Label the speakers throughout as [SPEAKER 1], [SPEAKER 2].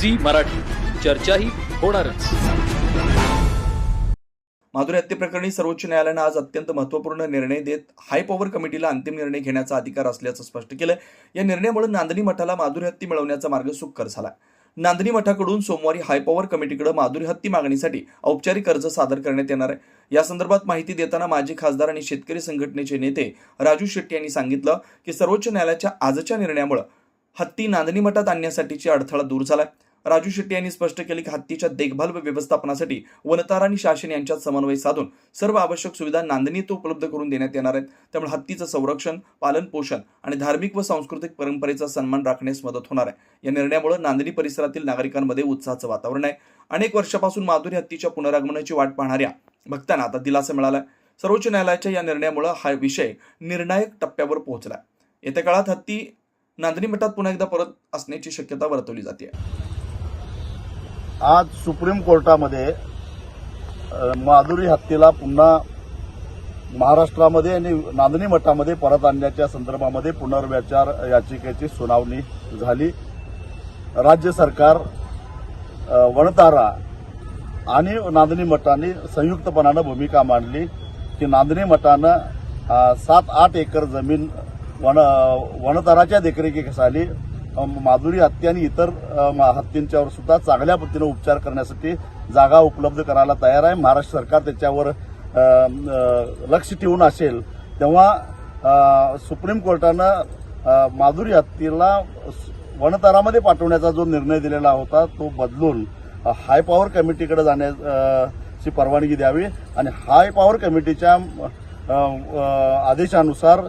[SPEAKER 1] Zee Marathi. चर्चाही होणारच.
[SPEAKER 2] माधुरी हत्येप्रकरणी सर्वोच्च न्यायालयानं आज अत्यंत महत्त्वपूर्ण निर्णय देत हाय पॉवर कमिटीला अंतिम निर्णय घेण्याचा अधिकार असल्याचं स्पष्ट केलं या निर्णयामुळे नांदणी मठाला माधुरी हत्ती मिळवण्याचा मार्ग सुकर झाला. नांदणी मठाकडून सोमवारी हाय पॉवर कमिटीकडे माधुरी हत्ती मागणीसाठी औपचारिक अर्ज सादर करण्यात येणार आहे. या संदर्भात माहिती देताना माजी खासदार आणि शेतकरी संघटनेचे नेते राजू शेट्टी यांनी सांगितलं की सर्वोच्च न्यायालयाच्या आजच्या निर्णयामुळे हत्ती नांदणी मठात आणण्यासाठीची अडथळा दूर झाला राजू शेट्टी यांनी स्पष्ट केले की हत्तीच्या देखभाल व व्यवस्थापनासाठी वनतारा आणि शासन यांच्यात समन्वय साधून सर्व आवश्यक सुविधा नांदणीत उपलब्ध करून देण्यात येणार आहेत. त्यामुळे हत्तीचं संरक्षण पालन पोषण आणि धार्मिक व सांस्कृतिक परंपरेचा सन्मान राखण्यास मदत होणार आहे. या निर्णयामुळे नांदणी परिसरातील नागरिकांमध्ये उत्साहाचं वातावरण आहे. अनेक वर्षापासून माधुरी हत्तीच्या पुनरागमनाची वाट पाहणाऱ्या भक्तांना आता दिलासा मिळाला सर्वोच्च न्यायालयाच्या या निर्णयामुळे हा विषय निर्णायक टप्प्यावर पोहोचला येत्या काळात हत्ती नांदणी मठात पुन्हा एकदा परत असण्याची शक्यता वर्तवली जाते
[SPEAKER 3] आज सुप्रीम कोर्टामध्ये माधुरी हत्तीला पुन्हा महाराष्ट्रामध्ये आणि नांदणी मठामध्ये परत आणण्याच्या संदर्भामध्ये पुनर्विचार याचिकेची सुनावणी झाली. राज्य सरकार वणतारा आणि नांदणी मठाने संयुक्तपणानं भूमिका मांडली की नांदणी मठानं सात आठ एकर जमीन वन वणताराच्या देखरेखीखाली माधुरी हत्ती आणि इतर मा- हत्तींच्यावर सुद्धा चांगल्या पद्धतीनं उपचार करण्यासाठी जागा उपलब्ध करायला तयार आहे. महाराष्ट्र सरकार त्याच्यावर लक्ष ठेवून असेल तेव्हा सुप्रीम कोर्टानं माधुरी हत्तीला स- वनतारामध्ये पाठवण्याचा जो निर्णय दिलेला होता तो बदलून हाय पॉवर कमिटीकडे जाण्याची परवानगी द्यावी आणि हाय पॉवर कमिटीच्या आदेशानुसार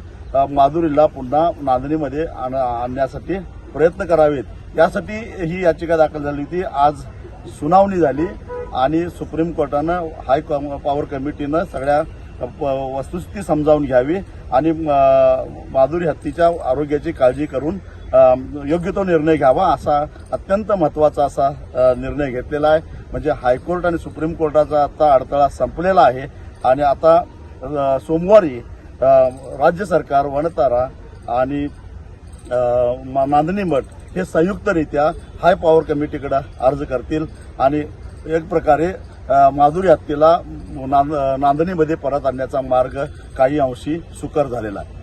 [SPEAKER 3] माधुरीला पुन्हा नांदणीमध्ये आण- आणण्यासाठी प्रयत्न करावेत. यासाठी ही याचिका दाखल झाली होती. आज सुनावणी झाली आणि सुप्रीम कोर्टानं हाय पॉवर कमिटीनं सगळ्या प- वस्तुस्थिती समजावून घ्यावी आणि माधुरी हत्तीच्या आरोग्याची काळजी करून योग्य तो निर्णय घ्यावा असा अत्यंत महत्त्वाचा असा निर्णय घेतलेला आहे. म्हणजे हायकोर्ट आणि सुप्रीम कोर्टाचा आता अडथळा संपलेला आहे आणि आता सोमवारी राज्य सरकार वनतारा आणि मा- नांदणी मठ हे संयुक्तरित्या हाय पॉवर कमिटीकडे अर्ज करतील आणि एक प्रकारे माधुरी हत्तीला नांद- नांदणीमध्ये परत आणण्याचा मार्ग काही अंशी सुकर झालेला आहे.